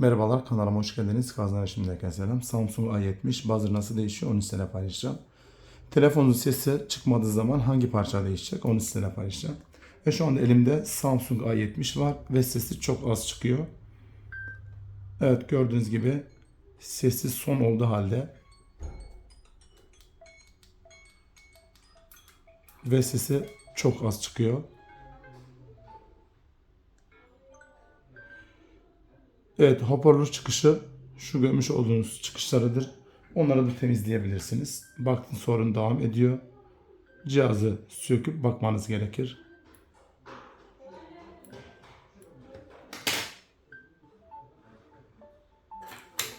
Merhabalar kanalıma hoş geldiniz. Kazanlar şimdiden selam. Samsung A70 buzzer nasıl değişiyor onu sizinle paylaşacağım. Telefonun sesi çıkmadığı zaman hangi parça değişecek onu sizinle paylaşacağım. Ve şu anda elimde Samsung A70 var ve sesi çok az çıkıyor. Evet gördüğünüz gibi sesi son olduğu halde ve sesi çok az çıkıyor. Evet hoparlör çıkışı şu görmüş olduğunuz çıkışlarıdır. Onları da temizleyebilirsiniz. Baktın sorun devam ediyor. Cihazı söküp bakmanız gerekir.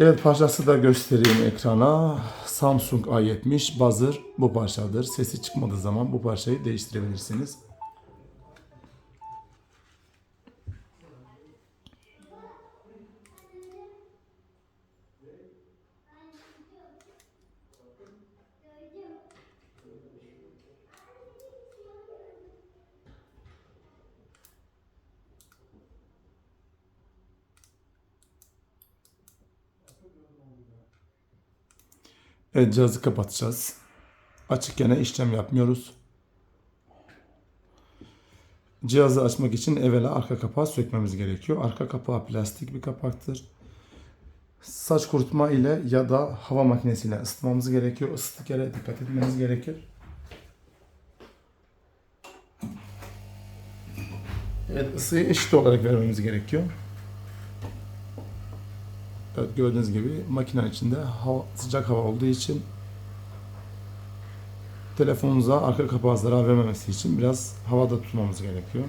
Evet parçası da göstereyim ekrana. Samsung A70 buzzer bu parçadır. Sesi çıkmadığı zaman bu parçayı değiştirebilirsiniz. Evet cihazı kapatacağız. Açık gene işlem yapmıyoruz. Cihazı açmak için evvela arka kapağı sökmemiz gerekiyor. Arka kapağı plastik bir kapaktır. Saç kurutma ile ya da hava makinesiyle ısıtmamız gerekiyor. Isıttık yere dikkat etmeniz gerekir. Evet ısıyı eşit olarak vermemiz gerekiyor. Evet gördüğünüz gibi makinenin içinde hava, sıcak hava olduğu için telefonunuza arka kapağı zarar vermemesi için biraz havada tutmamız gerekiyor.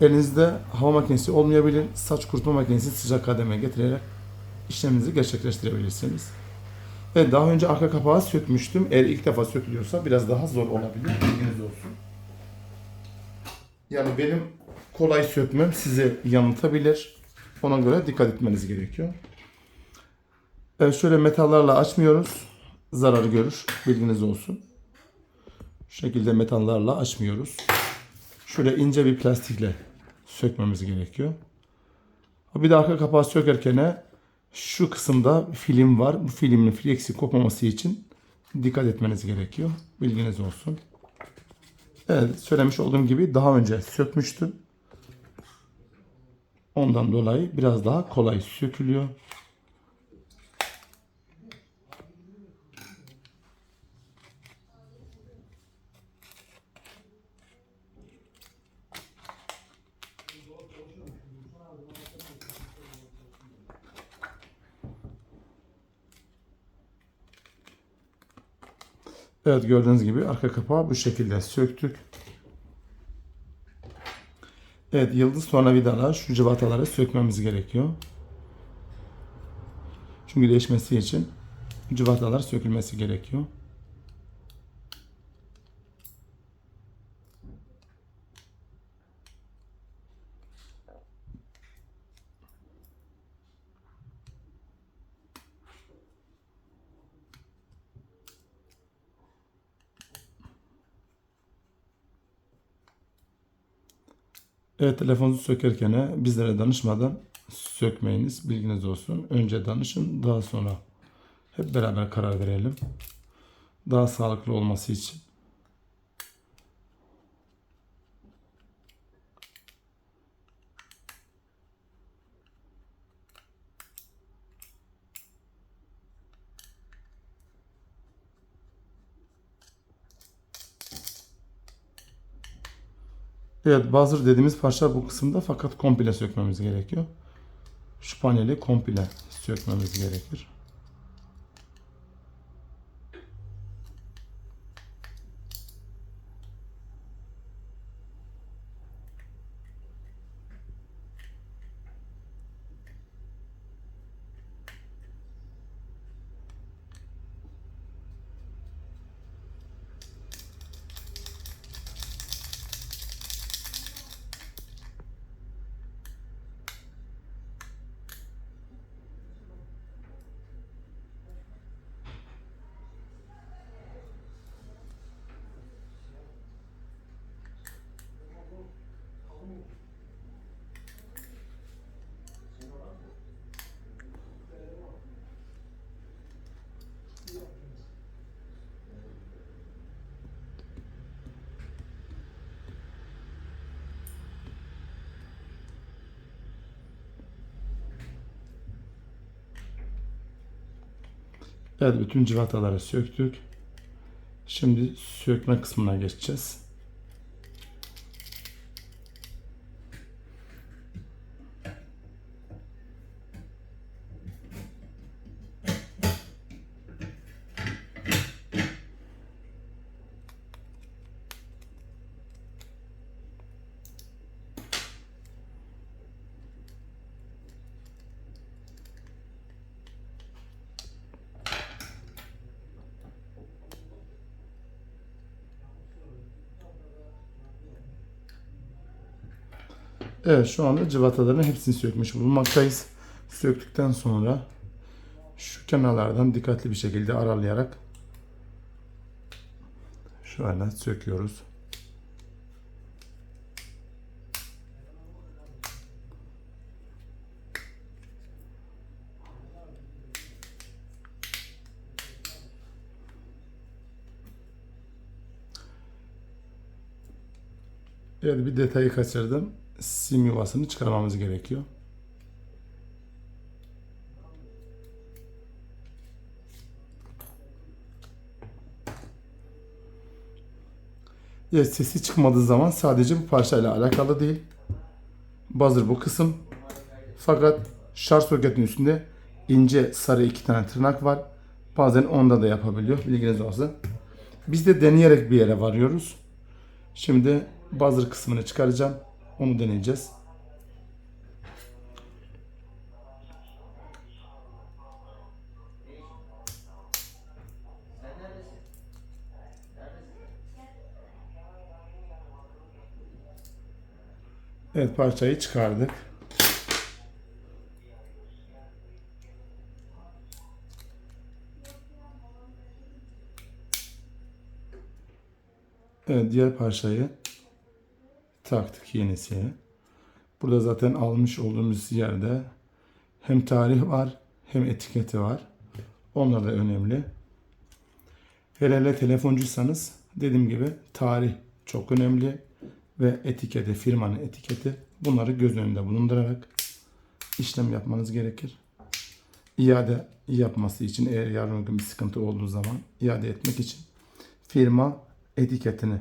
Elinizde hava makinesi olmayabilir. Saç kurutma makinesi sıcak kademe getirerek işleminizi gerçekleştirebilirsiniz. Evet daha önce arka kapağı sökmüştüm. Eğer ilk defa sökülüyorsa biraz daha zor olabilir. Yani benim kolay sökmem sizi yanıltabilir. Ona göre dikkat etmeniz gerekiyor. Evet şöyle metallarla açmıyoruz. Zarar görür. Bilginiz olsun. Şu şekilde metallarla açmıyoruz. Şöyle ince bir plastikle sökmemiz gerekiyor. Bir de arka kapağı sökerken şu kısımda film var. Bu filmin fleksi kopmaması için dikkat etmeniz gerekiyor. Bilginiz olsun. Evet söylemiş olduğum gibi daha önce sökmüştüm. Ondan dolayı biraz daha kolay sökülüyor. Evet gördüğünüz gibi arka kapağı bu şekilde söktük. Evet yıldız tornavidalar şu cıvataları sökmemiz gerekiyor. Çünkü değişmesi için cıvatalar sökülmesi gerekiyor. Evet telefonunuzu sökerken bizlere danışmadan sökmeyiniz. Bilginiz olsun. Önce danışın daha sonra hep beraber karar verelim. Daha sağlıklı olması için. Evet buzzer dediğimiz parça bu kısımda fakat komple sökmemiz gerekiyor. Şu paneli komple sökmemiz gerekir. Evet bütün civataları söktük. Şimdi sökme kısmına geçeceğiz. Evet şu anda cıvataların hepsini sökmüş bulunmaktayız. Söktükten sonra şu kenarlardan dikkatli bir şekilde aralayarak şöyle söküyoruz. Evet bir detayı kaçırdım. Sim yuvasını çıkarmamız gerekiyor. Evet sesi çıkmadığı zaman sadece bu parçayla alakalı değil. Buzzer bu kısım. Fakat şarj soketin üstünde ince sarı iki tane tırnak var. Bazen onda da yapabiliyor. Bilginiz olsun. Biz de deneyerek bir yere varıyoruz. Şimdi buzzer kısmını çıkaracağım. Onu deneyeceğiz. Evet parçayı çıkardık. Evet diğer parçayı taktık yenisiye. Burada zaten almış olduğumuz yerde hem tarih var hem etiketi var. Onlar da önemli. Hele hele telefoncuysanız dediğim gibi tarih çok önemli ve etiketi, firmanın etiketi bunları göz önünde bulundurarak işlem yapmanız gerekir. İade yapması için eğer yarın gün bir sıkıntı olduğu zaman iade etmek için firma etiketini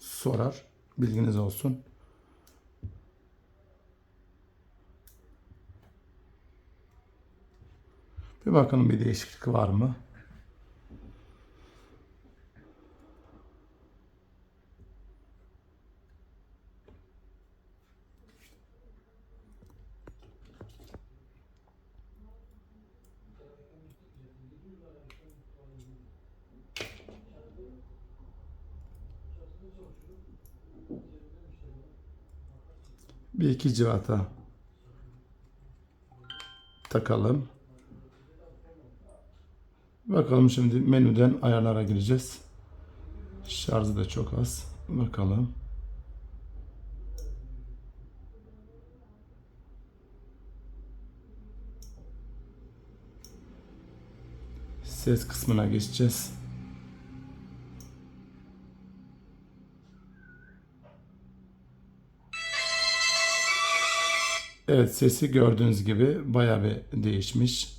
sorar. Bilginiz olsun. Bir bakalım bir değişiklik var mı? Bir iki civata takalım. Bakalım şimdi menüden ayarlara gireceğiz. Şarjı da çok az. Bakalım. Ses kısmına geçeceğiz. Evet sesi gördüğünüz gibi bayağı bir değişmiş.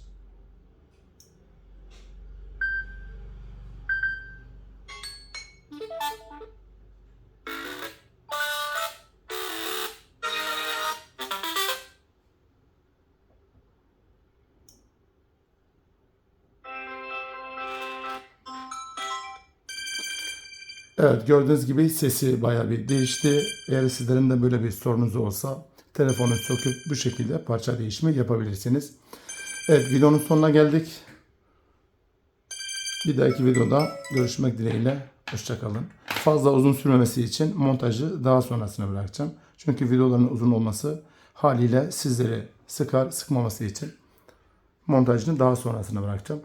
Evet gördüğünüz gibi sesi bayağı bir değişti. Eğer sizlerin de böyle bir sorunuz olsa telefonu söküp bu şekilde parça değişimi yapabilirsiniz. Evet videonun sonuna geldik. Bir dahaki videoda görüşmek dileğiyle. Hoşçakalın. Fazla uzun sürmemesi için montajı daha sonrasına bırakacağım. Çünkü videoların uzun olması haliyle sizleri sıkar sıkmaması için montajını daha sonrasına bırakacağım.